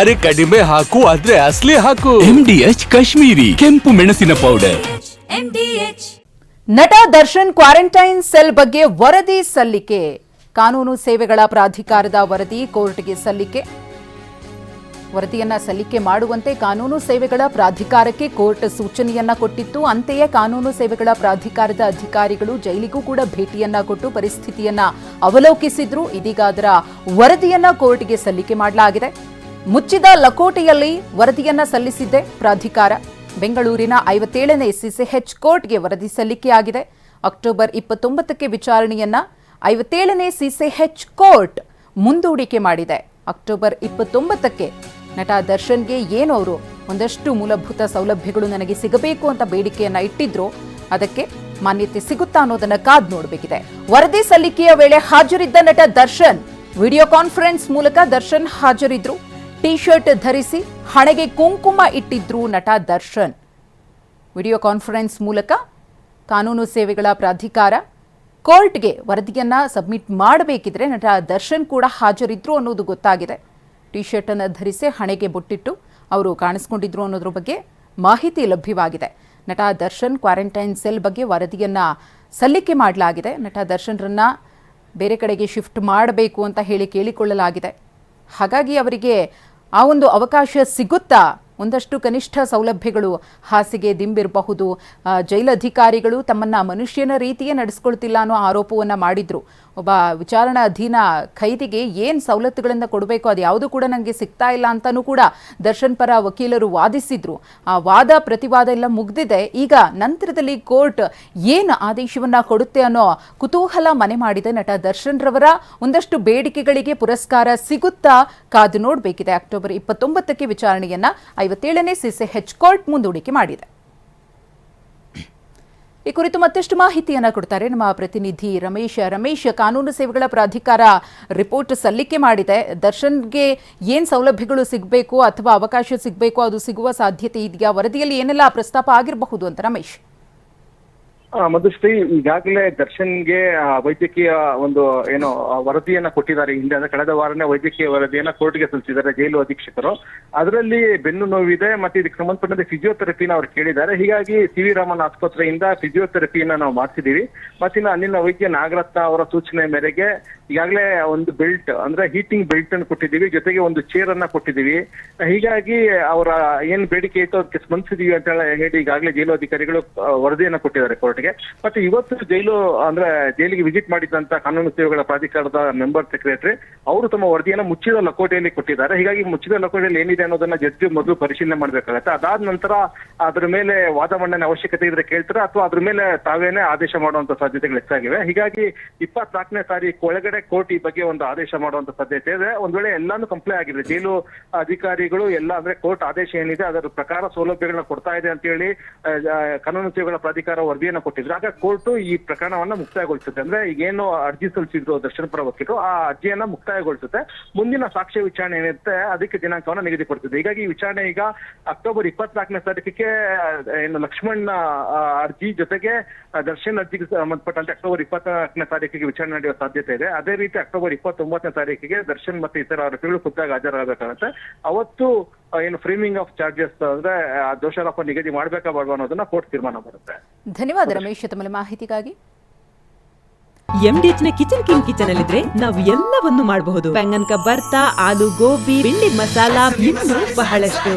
ಅರೆ ಕಡಿಮೆ ಹಾಕು ಆದ್ರೆ ಅಸ್ಲಿ ಹಾಕು. ಡಿ ಎಚ್ ಕಾಶ್ಮೀರಿ ಕೆಂಪು ಮೆಣಸಿನ ಪೌಡರ್ ನಟ ದರ್ಶನ್ ಕ್ವಾರಂಟೈನ್ ಸೆಲ್ ಬಗ್ಗೆ ವರದಿ ಸಲ್ಲಿಕೆ. ಕಾನೂನು ಸೇವೆಗಳ ಪ್ರಾಧಿಕಾರದ ವರದಿ ಕೋರ್ಟ್ಗೆ ಸಲ್ಲಿಕೆ. ವರದಿಯನ್ನ ಸಲ್ಲಿಕೆ ಮಾಡುವಂತೆ ಕಾನೂನು ಸೇವೆಗಳ ಪ್ರಾಧಿಕಾರಕ್ಕೆ ಕೋರ್ಟ್ ಸೂಚನೆಯನ್ನ ಕೊಟ್ಟಿತ್ತು. ಅಂತೆಯೇ ಕಾನೂನು ಸೇವೆಗಳ ಪ್ರಾಧಿಕಾರದ ಅಧಿಕಾರಿಗಳು ಜೈಲಿಗೂ ಕೂಡ ಭೇಟಿಯನ್ನ ಕೊಟ್ಟು ಪರಿಸ್ಥಿತಿಯನ್ನ ಅವಲೋಕಿಸಿದ್ರು. ಇದೀಗ ಅದರ ವರದಿಯನ್ನ ಕೋರ್ಟ್ಗೆ ಸಲ್ಲಿಕೆ ಮಾಡಲಾಗಿದೆ. ಮುಚ್ಚಿದ ಲಕೋಟೆಯಲ್ಲಿ ವರದಿಯನ್ನ ಸಲ್ಲಿಸಿದ್ದೆ ಪ್ರಾಧಿಕಾರ. ಬೆಂಗಳೂರಿನ ಐವತ್ತೇಳನೇ ಸಿಸಿಎಚ್ ಕೋರ್ಟ್ಗೆ ವರದಿ ಸಲ್ಲಿಕೆಯಾಗಿದೆ. ಅಕ್ಟೋಬರ್ ಇಪ್ಪತ್ತೊಂಬತ್ತಕ್ಕೆ ವಿಚಾರಣೆಯನ್ನ ಐವತ್ತೇಳನೇ ಸಿಸಿಎಚ್ ಕೋರ್ಟ್ ಮುಂದೂಡಿಕೆ ಮಾಡಿದೆ. ಅಕ್ಟೋಬರ್ ಇಪ್ಪತ್ತೊಂಬತ್ತಕ್ಕೆ ನಟ ದರ್ಶನ್ಗೆ ಏನು ಅವರು ಒಂದಷ್ಟು ಮೂಲಭೂತ ಸೌಲಭ್ಯಗಳು ನನಗೆ ಸಿಗಬೇಕು ಅಂತ ಬೇಡಿಕೆಯನ್ನ ಇಟ್ಟಿದ್ರು, ಅದಕ್ಕೆ ಮಾನ್ಯತೆ ಸಿಗುತ್ತಾ ಅನ್ನೋದನ್ನ ಕಾದ್ ನೋಡಬೇಕಿದೆ. ವರದಿ ಸಲ್ಲಿಕೆಯ ವೇಳೆ ಹಾಜರಿದ್ದ ನಟ ದರ್ಶನ್, ವಿಡಿಯೋ ಕಾನ್ಫರೆನ್ಸ್ ಮೂಲಕ ದರ್ಶನ್ ಹಾಜರಿದ್ರು. ಟಿ ಶರ್ಟ್ ಧರಿಸಿ ಹಣೆಗೆ ಕುಂಕುಮ ಇಟ್ಟಿದ್ರು ನಟ ದರ್ಶನ್. ವಿಡಿಯೋ ಕಾನ್ಫರೆನ್ಸ್ ಮೂಲಕ ಕಾನೂನು ಸೇವೆಗಳ ಪ್ರಾಧಿಕಾರ ಕೋರ್ಟ್ಗೆ ವರದಿಯನ್ನು ಸಬ್ಮಿಟ್ ಮಾಡಬೇಕಿದ್ರೆ ನಟ ದರ್ಶನ್ ಕೂಡ ಹಾಜರಿದ್ರು ಅನ್ನೋದು ಗೊತ್ತಾಗಿದೆ. ಟಿ ಶರ್ಟ್ ಅನ್ನು ಧರಿಸಿ ಹಣೆಗೆ ಬೊಟ್ಟಿಟ್ಟು ಅವರು ಕಾಣಿಸ್ಕೊಂಡಿದ್ರು ಅನ್ನೋದ್ರ ಬಗ್ಗೆ ಮಾಹಿತಿ ಲಭ್ಯವಾಗಿದೆ. ನಟ ದರ್ಶನ್ ಕ್ವಾರಂಟೈನ್ ಸೆಲ್ ಬಗ್ಗೆ ವರದಿಯನ್ನು ಸಲ್ಲಿಕೆ ಮಾಡಲಾಗಿದೆ. ನಟ ದರ್ಶನ್ರನ್ನ ಬೇರೆ ಕಡೆಗೆ ಶಿಫ್ಟ್ ಮಾಡಬೇಕು ಅಂತ ಹೇಳಿ ಕೇಳಿಕೊಳ್ಳಲಾಗಿದೆ. ಹಾಗಾಗಿ ಅವರಿಗೆ ಆ ಒಂದು ಅವಕಾಶ ಸಿಗುತ್ತಾ? ಒಂದಷ್ಟು ಕನಿಷ್ಠ ಸೌಲಭ್ಯಗಳು ಹಾಸಿಗೆ ದಿಂಬಿರಬಹುದು. ಜೈಲಧಿಕಾರಿಗಳು ತಮ್ಮನ್ನ ಮನುಷ್ಯನ ರೀತಿಯೇ ನಡೆಸ್ಕೊಳ್ತಿಲ್ಲ ಅನ್ನೋ ಆರೋಪವನ್ನ ಮಾಡಿದ್ರು. ಒಬ್ಬ ವಿಚಾರಣಾ ಅಧೀನ ಖೈದಿಗೆ ಏನು ಸವಲತ್ತುಗಳನ್ನು ಕೊಡಬೇಕು ಅದು ಯಾವುದು ಕೂಡ ನನಗೆ ಸಿಗ್ತಾ ಇಲ್ಲ ಅಂತಲೂ ಕೂಡ ದರ್ಶನ್ ಪರ ವಕೀಲರು ವಾದಿಸಿದ್ರು. ಆ ವಾದ, ಪ್ರತಿವಾದ ಎಲ್ಲ ಮುಗ್ದಿದೆ. ಈಗ ನಂತರದಲ್ಲಿ ಕೋರ್ಟ್ ಏನು ಆದೇಶವನ್ನ ಕೊಡುತ್ತೆ ಅನ್ನೋ ಕುತೂಹಲ ಮನೆ ಮಾಡಿದೆ ನಟ ದರ್ಶನ್ ರವರ ಒಂದಷ್ಟು ಬೇಡಿಕೆಗಳಿಗೆ ಪುರಸ್ಕಾರ ಸಿಗುತ್ತಾ ಕಾದು ನೋಡಬೇಕಿದೆ. ಅಕ್ಟೋಬರ್ ಇಪ್ಪತ್ತೊಂಬತ್ತಕ್ಕೆ ವಿಚಾರಣೆಯನ್ನ ಐವತ್ತೇಳನೇ ಸಿಸಿಎಚ್ ಕೋರ್ಟ್ ಮುಂದೂಡಿಕೆ ಮಾಡಿದೆ. ಈ ಕುರಿತು ಮತ್ತಷ್ಟು ಮಾಹಿತಿಯನ್ನ ಕೊಡ್ತಾರೆ ನಮ್ಮ ಪ್ರತಿನಿಧಿ ರಮೇಶ್. ರಮೇಶ್, ಕಾನೂನು ಸೇವೆಗಳ ಪ್ರಾಧಿಕಾರ ರಿಪೋರ್ಟ್ ಸಲ್ಲಿಕೆ ಮಾಡಿದೆ. ದರ್ಶನ್ಗೆ ಏನ್ ಸೌಲಭ್ಯಗಳು ಸಿಗಬೇಕು ಅಥವಾ ಅವಕಾಶ ಸಿಗಬೇಕು, ಅದು ಸಿಗುವ ಸಾಧ್ಯತೆ ಇದೆಯಾ? ವರದಿಯಲ್ಲಿ ಏನೆಲ್ಲ ಪ್ರಸ್ತಾಪ ಆಗಿರಬಹುದು ಅಂತ ರಮೇಶ್? ಮಧುಶ್ರೀ, ಈಗಾಗಲೇ ದರ್ಶನ್ಗೆ ವೈದ್ಯಕೀಯ ಒಂದು, ಏನು ವರದಿಯನ್ನ ಕೊಟ್ಟಿದ್ದಾರೆ ಹಿಂದೆ. ಅಂದ್ರೆ ಕಳೆದ ವಾರನೇ ವೈದ್ಯಕೀಯ ವರದಿಯನ್ನ ಕೋರ್ಟ್ಗೆ ಸಲ್ಲಿಸಿದ್ದಾರೆ ಜೈಲು ಅಧೀಕ್ಷಕರು. ಅದರಲ್ಲಿ ಬೆನ್ನು ನೋವಿದೆ, ಮತ್ತೆ ಇದಕ್ಕೆ ಸಂಬಂಧಪಟ್ಟಂತೆ ಫಿಸಿಯೋಥೆರಪಿನ ಅವ್ರು ಕೇಳಿದ್ದಾರೆ. ಹೀಗಾಗಿ ಸಿ ವಿ ರಾಮನ್ ಆಸ್ಪತ್ರೆಯಿಂದ ಫಿಸಿಯೋಥೆರಪಿಯನ್ನ ನಾವು ಮಾಡಿಸಿದೀವಿ ಮತ್ತಿನ್ನು ಅಲ್ಲಿನ ವೈದ್ಯ ನಾಗರತ್ನ ಅವರ ಸೂಚನೆ ಮೇರೆಗೆ ಈಗಾಗಲೇ ಒಂದು ಬೆಲ್ಟ್, ಅಂದ್ರೆ ಹೀಟಿಂಗ್ ಬೆಲ್ಟ್ ಅನ್ನು ಕೊಟ್ಟಿದ್ದೀವಿ. ಜೊತೆಗೆ ಒಂದು ಚೇರ್ ಅನ್ನ ಕೊಟ್ಟಿದ್ದೀವಿ. ಹೀಗಾಗಿ ಅವರ ಏನ್ ಬೇಡಿಕೆ ಇತ್ತು, ಅದಕ್ಕೆ ಸ್ಪಂದಿಸಿದೀವಿ ಅಂತ ಹೇಳಿ, ಈಗಾಗಲೇ ಜೈಲು ಅಧಿಕಾರಿಗಳು ವರದಿಯನ್ನ ಕೊಟ್ಟಿದ್ದಾರೆ ಕೋರ್ಟ್ಗೆ. ಮತ್ತೆ ಇವತ್ತು ಜೈಲು, ಅಂದ್ರೆ ಜೈಲಿಗೆ ವಿಸಿಟ್ ಮಾಡಿದಂತ ಕಾನೂನು ಸೇವೆಗಳ ಪ್ರಾಧಿಕಾರದ ಮೆಂಬರ್ ಸೆಕ್ರೆಟರಿ, ಅವರು ತಮ್ಮ ವರದಿಯನ್ನು ಮುಚ್ಚಿದ ಲಕೋಟೆಯಲ್ಲಿ ಕೊಟ್ಟಿದ್ದಾರೆ. ಹೀಗಾಗಿ ಮುಚ್ಚಿದ ಲಕೋಟೆಯಲ್ಲಿ ಏನಿದೆ ಅನ್ನೋದನ್ನ ಜಡ್ಜಿ ಮೊದಲು ಪರಿಶೀಲನೆ ಮಾಡ್ಬೇಕಾಗತ್ತೆ. ಅದಾದ ನಂತರ ಅದ್ರ ಮೇಲೆ ವಾದ ಮಂಡನೆ ಅವಶ್ಯಕತೆ ಇದ್ರೆ ಕೇಳ್ತಾರೆ, ಅಥವಾ ಅದ್ರ ಮೇಲೆ ತಾವೇನೆ ಆದೇಶ ಮಾಡುವಂತ ಸಾಧ್ಯತೆಗಳು ಹೆಚ್ಚಾಗಿವೆ? ಹೀಗಾಗಿ ಇಪ್ಪತ್ನಾಲ್ಕನೇ ತಾರೀಕು ಒಳಗಡೆ ಕೋರ್ಟ್ ಈ ಬಗ್ಗೆ ಒಂದು ಆದೇಶ ಮಾಡುವಂತ ಸಾಧ್ಯತೆ ಇದೆ. ಒಂದ್ ವೇಳೆ ಎಲ್ಲಾನು ಕಂಪ್ಲೈ ಆಗಿದೆ. ಜೈಲು ಅಧಿಕಾರಿಗಳು ಎಲ್ಲ, ಅಂದ್ರೆ ಕೋರ್ಟ್ ಆದೇಶ ಏನಿದೆ, ಅದರ ಪ್ರಕಾರ ಸೌಲಭ್ಯಗಳನ್ನ ಕೊಡ್ತಾ ಇದೆ ಅಂತ ಹೇಳಿ ಕಾನೂನು ಸೇವೆಗಳ ಪ್ರಾಧಿಕಾರ ವರದಿಯನ್ನ ಕೊಟ್ಟಿದ್ರು. ಆಗ ಕೋರ್ಟ್ ಈ ಪ್ರಕರಣವನ್ನ ಮುಕ್ತಾಯಗೊಳಿಸುತ್ತೆ. ಅಂದ್ರೆ ಈಗೇನು ಅರ್ಜಿ ಸಲ್ಲಿಸಿದ್ರು ದರ್ಶನ ಪರ ವಕೀಲರು ಆ ಅರ್ಜಿಯನ್ನ ಮುಕ್ತಾಯಗೊಳಿಸುತ್ತೆ. ಮುಂದಿನ ಸಾಕ್ಷ್ಯ ವಿಚಾರಣೆ ಏನಿರುತ್ತೆ, ಅದಕ್ಕೆ ದಿನಾಂಕವನ್ನ ನಿಗದಿಪಡಿಸುತ್ತೆ. ಹೀಗಾಗಿ ಈ ವಿಚಾರಣೆ ಈಗ ಅಕ್ಟೋಬರ್ ಇಪ್ಪತ್ನಾಲ್ಕನೇ ತಾರೀಕಿಗೆ ಏನು ಲಕ್ಷ್ಮಣ್ ಅರ್ಜಿ ಜೊತೆಗೆ ದರ್ಶನ್ ಅರ್ಜಿಗೆ ಸಂಬಂಧಪಟ್ಟಂತೆ ಅಕ್ಟೋಬರ್ ಇಪ್ಪತ್ನಾಲ್ಕನೇ ತಾರೀಕಿಗೆ ವಿಚಾರಣೆ ನಡೆಯುವ ಸಾಧ್ಯತೆ ಇದೆ. ಅದೇ ರೀತಿ ಅಕ್ಟೋಬರ್ ಇಪ್ಪತ್ತೊಂಬತ್ತನೇ ತಾರೀಕಿಗೆ ದರ್ಶನ್ ಮತ್ತೆ ಇತರ ಆರೋಪಿಗಳು ಖುದ್ದಾಗಿ ಹಾಜರಾಗಬೇಕಾಗುತ್ತೆ. ಅವತ್ತು ಏನು ಫ್ರೀಮಿಂಗ್ ಆಫ್ ಚಾರ್ಜಸ್ ಅಂದ್ರೆ ಆ, ದೋಷಾರೋಪ ನಿಗದಿ ಮಾಡಬೇಕಾ ಬೇಡವಾ ಅನ್ನೋದನ್ನ ಕೋರ್ಟ್ ತೀರ್ಮಾನ ಬರುತ್ತೆ. ಧನ್ಯವಾದ ರಮೇಶ್ ತಮ್ಮ ಮಾಹಿತಿಗಾಗಿ. ಎಂಡಿಎಚ್ನ ಕಿಚನ್ ಕಿಂಗ್ ಕಿಚನ್ ಅಲ್ಲಿದ್ರೆ ನಾವು ಎಲ್ಲವನ್ನು ಮಾಡಬಹುದು. ಬೆಂಗನ್ ಬರ್ತಾ ಆಲೂ ಗೋಬಿ ಬೆಂಡಿ ಮಸಾಲಾ ಇನ್ನೂ ಬಹಳಷ್ಟು.